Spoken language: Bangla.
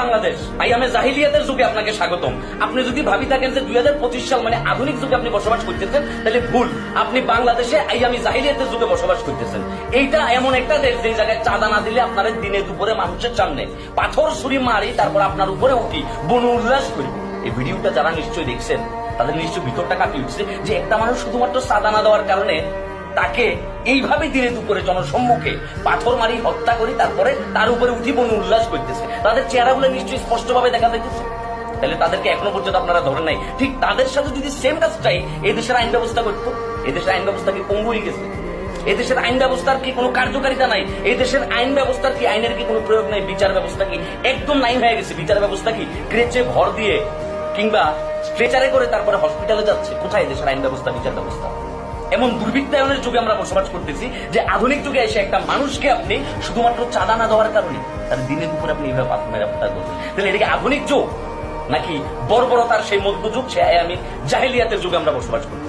বাংলাদেশ। আইয়ামে জাহিলিয়াতের যুগে আপনাকে স্বাগতম। আপনি যদি ভাবি থাকেন যে দুই সাল মানে আধুনিক যুগে আপনি বসবাস করতেছেন, তাহলে ভুল। আপনি বাংলাদেশে আইয়ামি জাহিলিয়াতের যুগে বসবাস করতেছেন। এইটা এমন একটা দেশ যে জায়গায় চাঁদা না দিলে দিনে দুপুরে মানুষের সামনে পাথর ছুরি মারি, তারপর আপনার উপরে উঠি, বন উল্লাস করি। এই ভিডিওটা যারা নিশ্চয়ই দেখছেন, তাদের নিশ্চয়ই ভিতরটা কাঁপিয়ে উঠছে যে একটা মানুষ শুধুমাত্র চাঁদা না দেওয়ার কারণে তাকে এইভাবে দিনে দুপুরে জনসম্মুখে পাথর মারি হত্যা করি তারপরে তার উপরে উঠি বন উল্লাস করতেছে। তাদের চেহারাগুলো নিশ্চয়ই স্পষ্টভাবে দেখা যাইতেছে। তাহলে তাদেরকে এখনও পর্যন্ত আপনারা ধরেন নাই। ঠিক তাদের সাথে যদি সেম কাজটাই এই দেশের আইন ব্যবস্থা করতো। এই দেশের আইন ব্যবস্থা কি পঙ্গু হয়ে গেছে? এই দেশের আইন ব্যবস্থার কি কোনো কার্যকারিতা নাই? এই দেশের আইন ব্যবস্থার কি, আইনের কি কোনো প্রয়োগ নাই? বিচার ব্যবস্থা কি একদম নাই হয়ে গেছে? বিচার ব্যবস্থা কি ক্রেচে ভর দিয়ে কিংবা স্ট্রেচারে করে তারপরে হসপিটালে যাচ্ছে? কোথায় এই দেশের আইন ব্যবস্থা, বিচার ব্যবস্থা? এমন দুর্বৃত্তায়নের যুগে আমরা বসবাস করতেছি যে আধুনিক যুগে এসে একটা মানুষকে আপনি শুধুমাত্র চাঁদা না দেওয়ার কারণে তার দিনের দুপুরে আপনি এইভাবে পাথর মেরে হত্যা করছেন তাহলে এটাকে আধুনিক যুগ? নাকি বর্বরতার সেই মধ্যযুগ? সে আমি জাহেলিয়াতের যুগে আমরা বসবাস করতেছি।